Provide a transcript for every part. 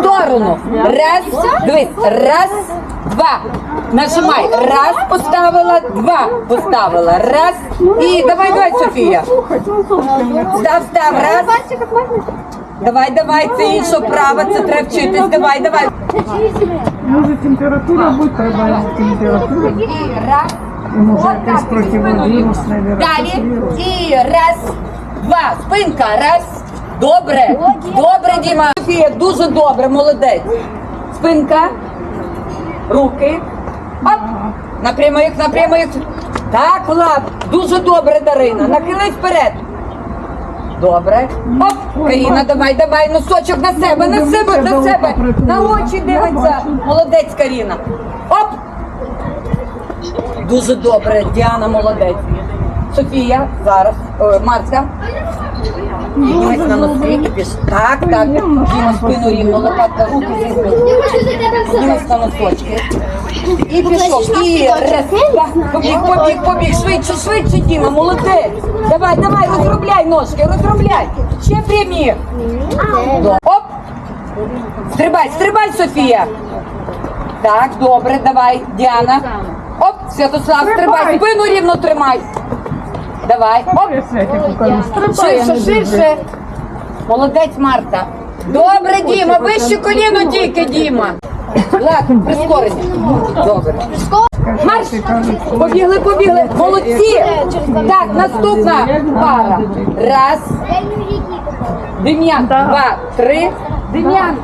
сторону. Раз, дивись, раз, два. Нажимай. Раз поставила, два поставила. Раз. І давай, давай, Софія. Став, став, раз. Давай, давай, це інша вправа, це треба вчитись. Давай, давай. Може температура буде, треба температура. І раз. Може спиною. вірус. Далі. І раз, два. Спинка, раз. Добре. Добре, Діма. Софія, дуже добре, молодець. Спинка. Руки. Оп. Напрямик, напрямик. Так, Влад. Дуже добре, Дарина. Нахились вперед. Добре. Оп, Каріна, давай, давай, носочок на себе, на себе, на себе. На очі дивиться. Молодець, Каріна. Оп. Дуже добре, Діана молодець. Софія, зараз. О, Марця. Піднімайся на носки і піш. Так, так. Діма спину рівно, лопатка руки зігнули. Піднімайся на носочки. І пішов. І раз. Побіг, побіг, побіг. Швидше, швидше, Діма, молодець. Давай, давай, розробляй ножки, розробляй. Ще прямі. Оп. Стрибай, стрибай, Софія. Так, добре, давай, Діана. Оп, Святослав, стрибай, спину рівно тримай. Давай, оп, стрибай, я ширше, ширше. Молодець, Марта. Добре, Діма, вище коліно тільки, Діма. Влад, прискорення. Добре. Марш! Побігли, побігли. Молодці. Так, наступна пара. Раз. Дем'ян, два, три. Дем'ян.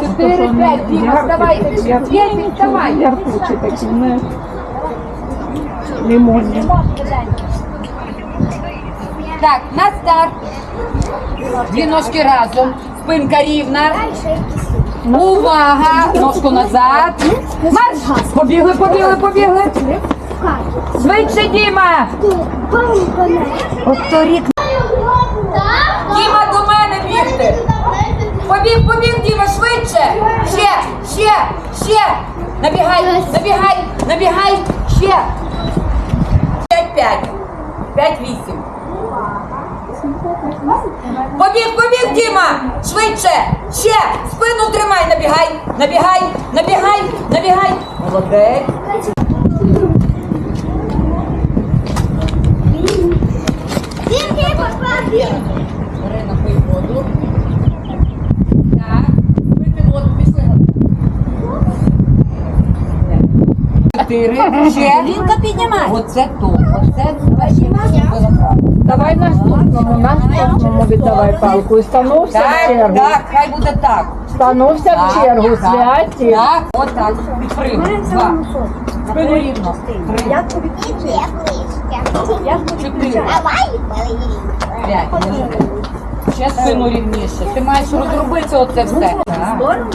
Чотири, п'ять. Діма, вставай. П'ять, вставай. Не лимонні. Так, на старт. Дві ножки разом. Спинка рівна. Увага! Ножку назад. Марш! Побігли, побігли, побігли. Швидше, Діма! Повторік. Діма, до мене бігти! Побіг, побіг, Діма, швидше! Ще, ще, ще! Набігай, набігай, набігай, ще! 5-5. 5-8. Побіг, побіг, Діма! Швидше! Ще! Спину тримай, набігай! Набігай! Набігай! Набігай! Молодець! Чотири. Ще. Вінка піднімай. Оце тут. Оце перший Давай наступному, наступному віддавай палку. І становся в Так, чергу. так, хай буде так. Становся в чергу, так, святі. Так, отак. Підпригуй. Два. Спину рівно. Три. Чотири. П'ять. Ще спину рівніше. Ти маєш розробити оце все. Так.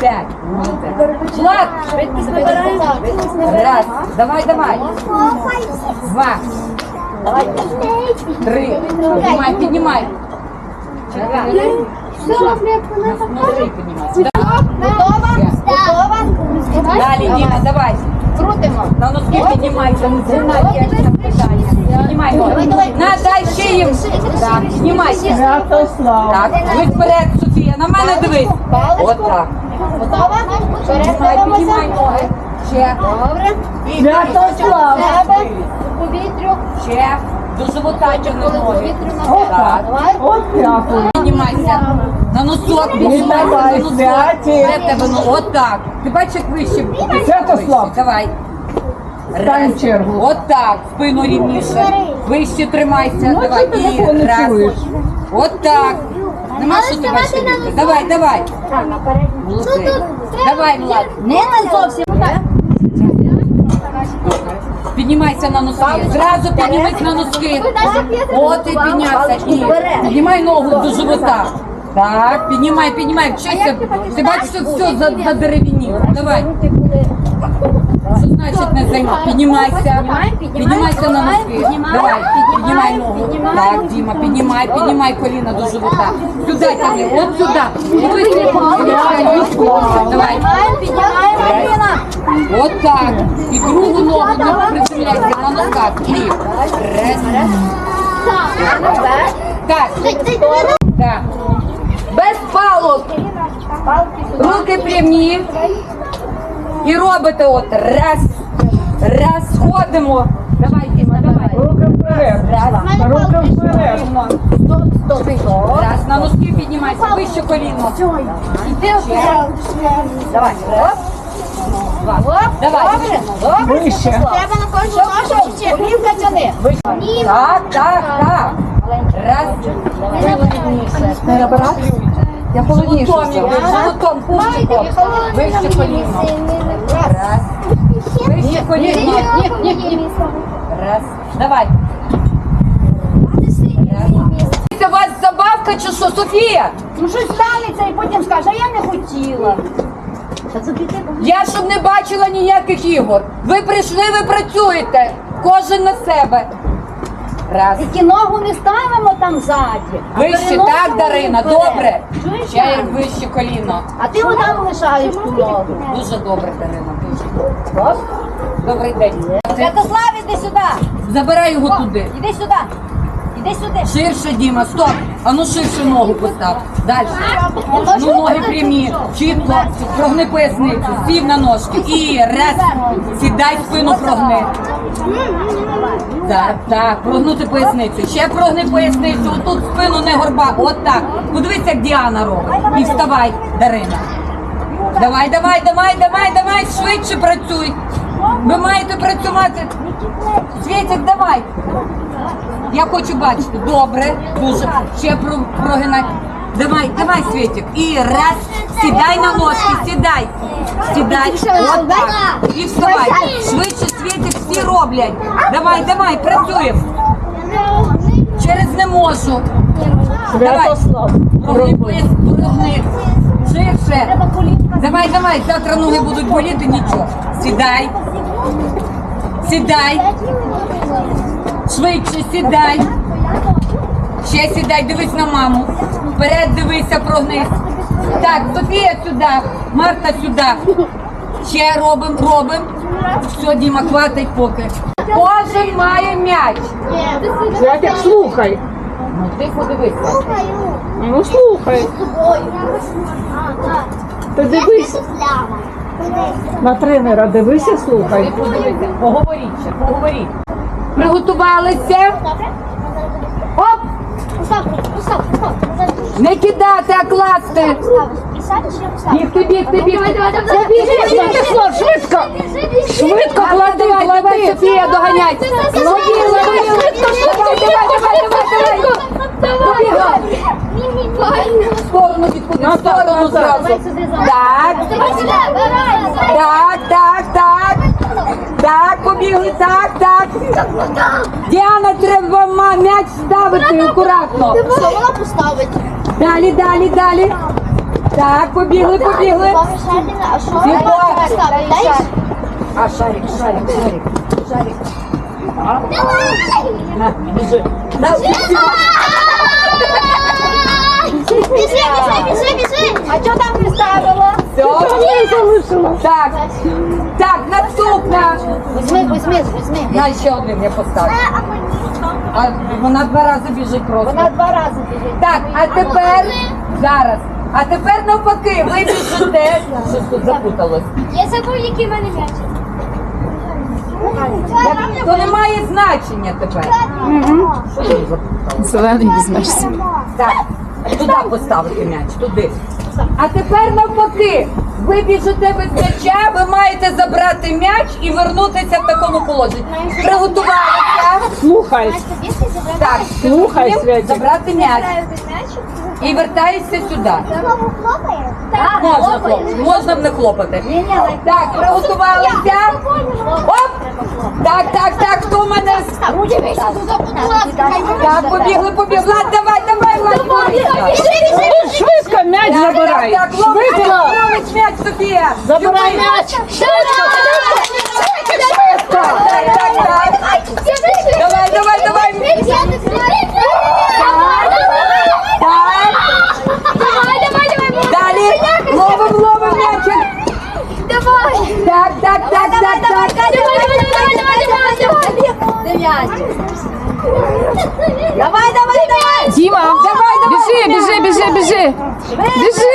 П'ять. Влад! Раз. Давай, давай. Два. Три. Піднімай, піднімай. Чотири. Внутрі піднімай. Далі, Діма, давай. Крутимо. На носки піднімайся, не згинай, питання. Піднімай ноги. На, дай ще їм. Так, піднімайся. Так, дивись вперед, Софія, на мене дивись. От так. Готова? Ноги. Ще. Добре. І Святослав. Себе. У повітрю. Ще. До живота тягни ноги. Отак. От дякую. Піднімайся. На носок, піднімайся на давай, носок. святі. Де в тебе ну. Ти бачиш, як вище. Святослав. Вище. Давай. Стань в чергу. От так, спину рівніше. Вище тримайся. Ну, давай. не раз. чуєш. Нема що тебе ще. Давай, давай. Молодець. Давай, Влад. Не на зовсім. Піднімайся на носки. Зразу піднімись на носки. От і піднявся. І піднімай ногу до живота. Так, піднімай, піднімай, вчися. Ти бачиш, що все за- задеревініло. Давай. Що значить не займай? Піднімайся. Піднімайся на носки. Давай, піднімай ногу. Так, Діма, піднімай, піднімай коліна до живота. Сюди тягни, от сюди. Давай. Піднімаємо коліна. От так. І другу ногу не приземляйся на ногах. І раз. Так. Так. Без палок. Руки прямі. І робите от раз, раз, сходимо. Давай, Діма, давай. Руки вперед. Раз, Руки вперед. раз, на носки піднімайся, вище коліно. Іди вперед. Давай. Оп. Два. Давай. Вище. Треба на кожну ножку чи рівка тяни. Так, так, так. Раз. Не набирати? Я полудніше. Животом, пушчиком. Вище коліно. Раз. Вище коліно. Раз. Давай. Це у вас забавка чи що, Софія? Ну щось станеться і потім скаже, а я не хотіла. Я щоб не бачила ніяких ігор. Ви прийшли, ви працюєте. Кожен на себе. Раз. Тільки ногу не ставимо там ззаді. а Вище, переносимо так, Дарина, вперед. добре. Чуєш, Дарина? вище коліно. А ти отам лишаєш ту ногу. Дуже добре, Дарина, дуже. Оп. Добрий день. Святослав, іди сюди. Забирай його туди. Іди сюди. Іди сюди. Ширше, Діма, стоп. А ну ширше ногу постав. Далі. Ну ноги прямі, чітко, прогни поясницю, сів на ножки. І раз. Сідай спину прогни. Так, так, прогнути поясницю. Ще прогни поясницю. Отут спину не горба. От так. Подивись, як Діана робить. І вставай, Дарина. Давай, давай, давай, давай, давай, швидше працюй. Ви маєте працювати. Світик, давай. Я хочу бачити. Добре, дуже. Ще про, прогинай. Давай, давай, Світик. І раз. Сідай на ножки, сідай. Сідай. От так. І вставай. Швидше Світик всі роблять. Давай, давай, працюємо. Через не можу. Давай. Ширше. Давай, давай, завтра ноги будуть боліти, нічого. Сідай. Сідай. Швидше сідай. Ще сідай, дивись на маму. Вперед дивися, прогнись. Так, Софія сюди, Марта сюди. Ще робимо, робимо. Все, Діма, хватить поки. Кожен має м'яч. Святик, слухай. Ну тихо дивися. Ну слухай. Ти дивись на тренера, дивися, слухай. Подивися, поговоріть ще, поговоріть. Приготувалися. Не кидати, а класти. Бігти, бігти, бігти. Святослав, швидко! Швидко клади, клади. Софія, доганяй. Побігли, побігли. Давай, давай, давай, давай, давай. В сторону відходи, в сторону зразу. Так, так, так, так. Побігли, так, так. Діана, треба м'яч ставити акуратно. Що вона поставить? Далі, далі, далі. Так, побігли, побігли. А що? Дай А, шарик, шарик, шарик. Шарик. На, біжи. Біжи. Біжи, біжи. А що там не ставила? Все. Так, так, наступна. Візьми, візьми, візьми. На ще один я поставлю. А вона два рази біжить просто. Вона два рази біжить. Так, а тепер зараз. А тепер навпаки, ви біжите. Щось тут запуталось. Я забув, який в мене м'яч. Так, То не має значення тепер. Що тут запуталось? Зелений візьмешся. Так, туди поставити м'яч, туди. А тепер навпаки, ви біжите без м'яча, ви маєте забрати м'яч і вернутися в такому положенні. Приготувалися. Слухай, Так, слухай, Святик. забрати м'яч і вертаєшся сюди. Можна хлопці, можна не хлопати. Так, приготувалися. Оп! Так, так, так, хто в мене? Так, побігли, побігли. Давай, давай, Влад, борися. швидко м'яч Так, забирай. Так, так, Швидко. м'яч, Софія. Забирай м'яч. Так, так, так. Давай, давай, давай. Так. Далі. Ловим, ловим м'ячик. Так, так, так, так, так. Давай, давай, давай! Дима, Давай, давай. біжи, біжи, біжи, біжи. Біжи. Біжи!